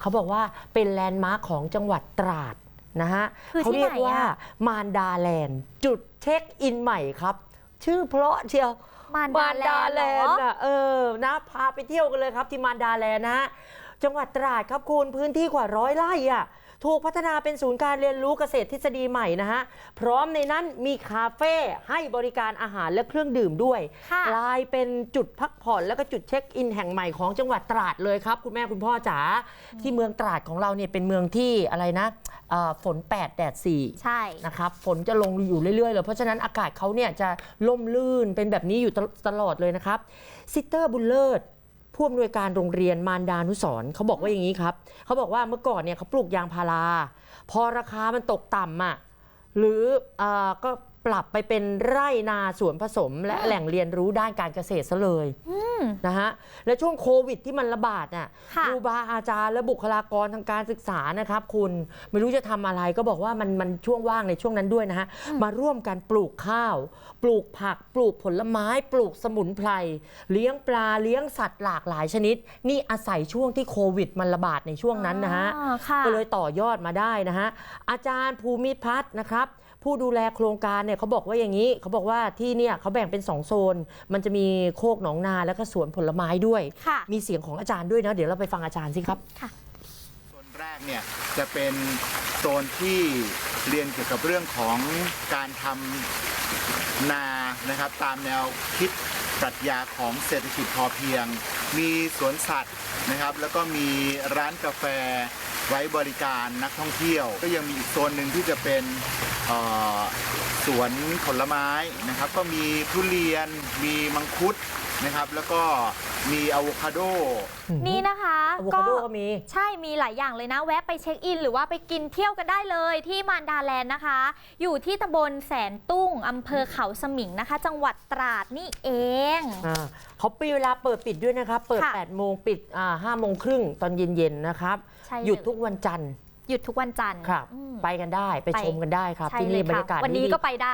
เขาบอกว่าเป็นแลนด์มาร์คของจังหวัดตราดนะฮะคือที่เขาเรียกไหนอะ ว่ามารดาแลนด์จุดเช็คอินใหม่ครับ ชื่อเพราะเชียว มารมารดาดาแลแลนนด์ด์เหรออะเออนะพาไปเที่ยวกันเลยครับที่มารดาแลนด์นะฮะ จังหวัดตราดครับคุณพื้นที่กว่าร้อยไร่อะถูกพัฒนาเป็นศูนย์การเรียนรู้เกษตรทฤษฎีใหม่นะฮะ พร้อมในนั้นมีคาเฟ่ให้บริการอาหารและเครื่องดื่มด้วยค่ะกลายเป็นจุดพักผ่อนแล้วก็จุดเช็คอินแห่งใหม่ของจังหวัดตราดเลยครับ คุณแม่คุณพ่อจ๋าที่เมืองตราดของเราเนี่ยเป็นเมืองที่อะไรนะเอ่อฝน 8 แดด 4 ใช่นะครับฝนจะลงอยู่เรื่อยๆเลยเพราะฉะนั้นอากาศเขาเนี่ยจะล่มลื่นเป็นแบบนี้อยู่ตลตลอดเลยนะครับซิสเตอร์บุญเลิศ ผู้อำนวยการโรงเรียนมารดานุสรณ์เขาบอกว่าอย่างนี้ครับเขาบอกว่าเมื่อก่อนเนี่ยเขาปลูกยางพารา พอราคามันตกต่ำอะหรือเออก็ ปรับไปเป็นไร่นาสวนผสม และแหล่งเรียนรู้ด้านการเกษตรซะเลยอืมนะฮะและช่วงโควิดที่มันระบาดน่ะค่ะ ครูบาอาจารย์และบุคลากรทางการศึกษานะครับคุณไม่รู้จะทำอะไรก็บอกว่ามันมันช่วงว่างในช่วงนั้นด้วยนะฮะมาร่วมกันปลูกข้าว ปลูกผัก ปลูกผลไม้ ปลูกสมุนไพรเลี้ยงปลาเลี้ยงสัตว์หลากหลายชนิด นี่อาศัยช่วงที่โควิดมันระบาดในช่วงนั้นนะฮะอ๋อค่ะ ก็เลยต่อยอดมาได้นะฮะ อาจารย์ภูมิพัฒน์นะครับ ผู้ดูแลโครงการเนี่ยเขาบอกว่าอย่างนี้เขาบอกว่าที่เนี่ยเขาแบ่งเป็น2โซน มันจะมีโคกหนองนาแล้วก็สวนผลไม้ด้วย ค่ะ มีเสียงของอาจารย์ด้วยนะเดี๋ยวเราไปฟังอาจารย์สิครับ โซนแรกเนี่ยจะเป็นโซนที่เรียนเกี่ยวกับเรื่องของการทำนานะครับ ตามแนวคิดปรัชญาของเศรษฐกิจพอเพียง มีสวนสัตว์นะครับ แล้วก็มีร้านกาแฟ ไว้บริการนักท่องเที่ยว ก็ยังมีอีกโซนหนึ่งที่จะเป็นสวนผลไม้นะครับ ก็มีทุเรียนมีมังคุด นะครับ แล้วก็มีอะโวคาโด นี่นะคะอะโวคาโดก็มี ใช่มีหลายอย่างเลยนะ แวะไปเช็คอิน หรือว่าไปกินเที่ยวกันได้เลยที่มารดาแลนด์นะคะ อยู่ที่ตำบลแสนตุ้งอำเภอเขาสมิงนะคะ จังหวัดตราดนี่เอง อ่าเขาปีเวลาเปิดปิดด้วยนะครับ เปิดค่ะ 8โมงปิดอ่า5โมงครึ่งตอนเย็นๆนะครับ ใช่หยุดเลทุกวันจันทร์หยุดทุกวันจันทร์ครับ อืมไปกันได้ไปไปชมกันได้ครับ ใช่ที่เลนี่ยบรรค่ะยากาศวันนี้ดีๆก็ไปได้